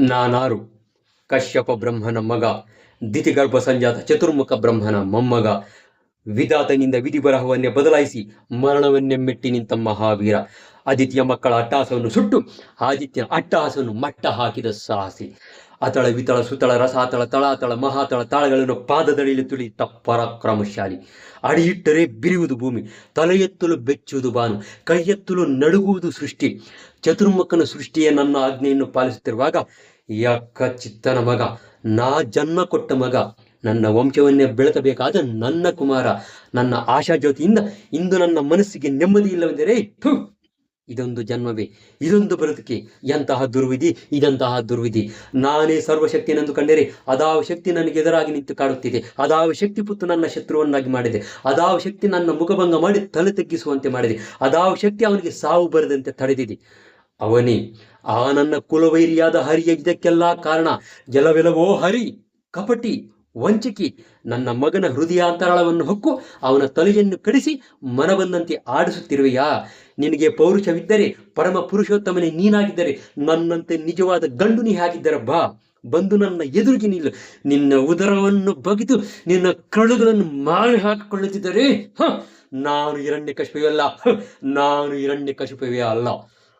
ನಾನಾರು. ಕಶ್ಯಪ ಬ್ರಹ್ಮನ ಮಗ. ದಿತಿಗರ್ಭ ಸಂಜಾತ ಚತುರ್ಮುಖ ಬ್ರಹ್ಮನ ಮೊಮ್ಮಗ. ವಿಧಾತನಿಂದ ವಿಧಿ ಬರಹವನ್ನೇ ಬದಲಾಯಿಸಿ ಮರಣವನ್ನೇ ಮೆಟ್ಟಿ ನಿಂತ ಮಹಾವೀರ. ಆದಿತ್ಯ ಮಕ್ಕಳ ಅಟ್ಟಹಾಸವನ್ನು ಸುಟ್ಟು ಆದಿತ್ಯನ ಅಟ್ಟಹಾಸವನ್ನು ಮಟ್ಟ ಹಾಕಿದ ಸಾಹಸಿ. ಅತಳ ವಿತಳ ಸುತಳ ರಸಾತಳ ತಳಾತಳ ಮಹಾತಳ ತಾಳಗಳನ್ನು ಪಾದದಡಿಯಲ್ಲಿ ತುಳಿಯುತ್ತ ಪರಾಕ್ರಮಶಾಲಿ. ಅಡಿಯಿಟ್ಟರೆ ಬಿರಿಯುವುದು ಭೂಮಿ ತಲೆ ಬೆಚ್ಚುವುದು ಬಾನು ಕೈ ಎತ್ತಲು ನಡುಗುವುದು ಸೃಷ್ಟಿ. ಚತುರ್ಮುಖನ ಸೃಷ್ಟಿಯ ನನ್ನ ಆಜ್ಞೆಯನ್ನು ಪಾಲಿಸುತ್ತಿರುವಾಗ ಯಾಕ ಚಿತ್ತನ ಮಗ ನಾ ಜನ್ಮ ಕೊಟ್ಟ ಮಗ ನನ್ನ ವಂಶವನ್ನೇ ಬೆಳೆಸಬೇಕಾದ ನನ್ನ ಕುಮಾರ ನನ್ನ ಆಶಾ ಜ್ಯೋತಿಯಿಂದ ಇಂದು ನನ್ನ ಮನಸ್ಸಿಗೆ ನೆಮ್ಮದಿ ಇಲ್ಲವೆಂದರೆ ಥು, ಇದೊಂದು ಜನ್ಮವೇ, ಇದೊಂದು ಬದುಕಿ, ಎಂತಹ ದುರ್ವಿಧಿ, ಇದಂತಹ ದುರ್ವಿಧಿ. ನಾನೇ ಸರ್ವಶಕ್ತಿಯನ್ನೆಂದು ಕಂಡರೆ ಅದಾವ ಶಕ್ತಿ ನನಗೆ ಎದುರಾಗಿ ನಿಂತು ಕಾಡುತ್ತಿದೆ. ಅದಾವ ಶಕ್ತಿ ಪುತ್ತು ನನ್ನ ಶತ್ರುವನ್ನಾಗಿ ಮಾಡಿದೆ. ಅದಾವ ಶಕ್ತಿ ನನ್ನ ಮುಖಭಂಗ ಮಾಡಿ ತಲೆ ತಗ್ಗಿಸುವಂತೆ ಮಾಡಿದೆ. ಅದಾವ ಶಕ್ತಿ ಅವನಿಗೆ ಸಾವು ಬರದಂತೆ ತಡೆದಿದೆ. ಅವನೇ, ಆ ನನ್ನ ಕುಲವೈರಿಯಾದ ಹರಿಯ ಇದಕ್ಕೆಲ್ಲ ಕಾರಣ. ಜಲವೆಲವೋ ಹರಿ, ಕಪಟಿ ವಂಚಕಿ ನನ್ನ ಮಗನ ಹೃದಯಾಂತರಾಳವನ್ನು ಹೊಕ್ಕು, ಅವನ ತಲೆಯನ್ನು ಕಡಿಸಿ ಮನಬಂದಂತೆ ಆಡಿಸುತ್ತಿರುವೆಯಾ? ನಿನಗೆ ಪೌರುಷವಿದ್ದರೆ, ಪರಮ ಪುರುಷೋತ್ತಮನೇ ನೀನಾಗಿದ್ದರೆ, ನನ್ನಂತೆ ನಿಜವಾದ ಗಂಡು ನೀ ಹಾಕಿದ್ದರೆ ಬಾ. ಬಂದು ನನ್ನ ಎದುರಿಗೆ ನಿಲ್ಲು. ನಿನ್ನ ಉದರವನ್ನು ಬಗೆದು ನಿನ್ನ ಕಳುಗಳನ್ನು ಮಾರಿ ಹಾಕಿಕೊಳ್ಳುತ್ತಿದ್ದರೆ ಹ, ನಾನು ಹಿರಣ್ಯ ಕಶುಪವೇ ನಾನು ಹಿರಣ್ಯ ಕಶುಪವೇ ಅಲ್ಲ.